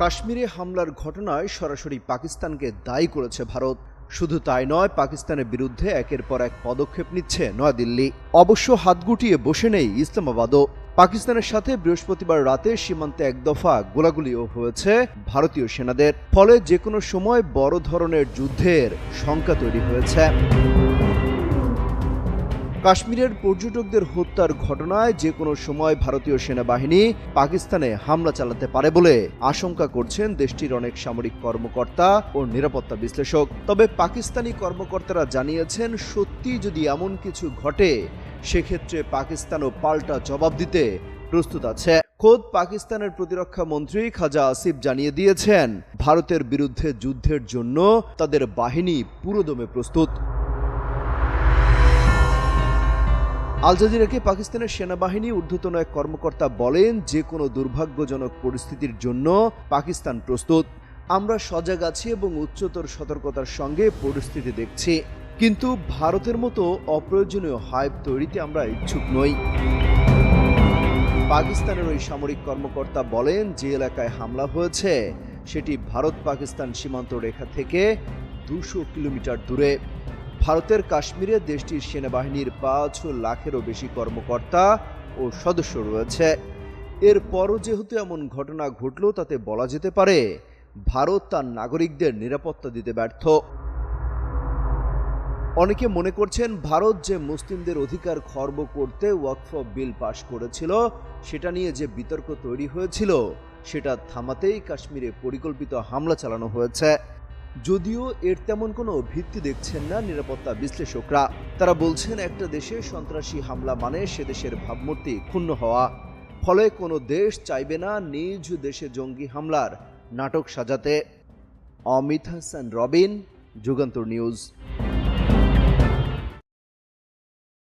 কাশ্মীরে হামলার ঘটনায় সরাসরি পাকিস্তানকে দায়ী করেছে ভারত। শুধু তাই নয়, পাকিস্তানের বিরুদ্ধে একের পর এক পদক্ষেপ নিচ্ছে নয়াদিল্লি। অবশ্য হাত গুটিয়ে বসে নেই ইসলামাবাদও। পাকিস্তানের সাথে বৃহস্পতিবার রাতে সীমান্তে এক দফা গোলাগুলিও হয়েছে ভারতীয় সেনাদের। ফলে যে কোনো সময় বড় ধরনের যুদ্ধের শঙ্কা তৈরি হয়েছে। কাশ্মীরের পর্যটকদের হত্যার ঘটনায় যে কোনো সময় ভারতীয় সেনাবাহিনী পাকিস্তানে হামলা চালাতে পারে বলে আশঙ্কা করছেন দেশটির অনেক সামরিক কর্মকর্তা ও নিরাপত্তা বিশ্লেষক। তবে পাকিস্তানি কর্মকর্তারা জানিয়েছেন সত্যি যদি এমন কিছু ঘটে, সেক্ষেত্রে পাকিস্তানও পাল্টা জবাব দিতে প্রস্তুত আছে। খোদ পাকিস্তানের প্রতিরক্ষা মন্ত্রী খাজা আসিফ জানিয়ে দিয়েছেন, ভারতের বিরুদ্ধে যুদ্ধের জন্য তাদের বাহিনী পুরোদমে প্রস্তুত। আল জাজিরাকে পাকিস্তানের সেনাবাহিনী ঊর্ধ্বতন এক কর্মকর্তা বলেন যে কোনো দুর্ভাগ্যজনক পরিস্থিতির জন্য পাকিস্তান প্রস্তুত। আমরা সজাগ আছি এবং উচ্চতর সতর্কতার সঙ্গে পরিস্থিতি দেখছি। কিন্তু ভারতের মতো অপ্রয়োজনীয় হাইপ তৈরিতে আমরা ইচ্ছুক নই। পাকিস্তানের ওই সামরিক কর্মকর্তা বলেন, যে এলাকায় হামলা হয়েছে, সেটি ভারত পাকিস্তান সীমান্ত রেখা থেকে দুশো কিলোমিটার দূরে। ভারতের কাশ্মীরে দেশটির সেনাবাহিনীর পাঁচ লাখেরও বেশি কর্মকর্তা ও সদস্য রয়েছে। এরপরও যেহেতু এমন ঘটনা ঘটল, তাতে বলা যেতে পারে ভারত তার নাগরিকদের নিরাপত্তা দিতে ব্যর্থ। অনেকে মনে করছেন ভারত যে মুসলিমদের অধিকার খর্ব করতে ওয়াকফ বিল পাশ করেছিল, সেটা নিয়ে যে বিতর্ক তৈরি হয়েছিল, সেটা থামাতেই কাশ্মীরে পরিকল্পিত হামলা চালানো হয়েছে। যদিও এর তেমন কোনো ভিত্তি দেখছেন না নিরাপত্তা বিশ্লেষকরা। তারা বলছেন, একটা দেশে সন্ত্রাসী হামলা মানে সে দেশের ভাবমূর্তি ক্ষুণ্ণ হওয়া। ফলে কোনো দেশ চাইবে না নিজ দেশে জঙ্গি হামলার নাটক সাজাতে। অমিত হাসান, রবিন, যুগান্তর নিউজ।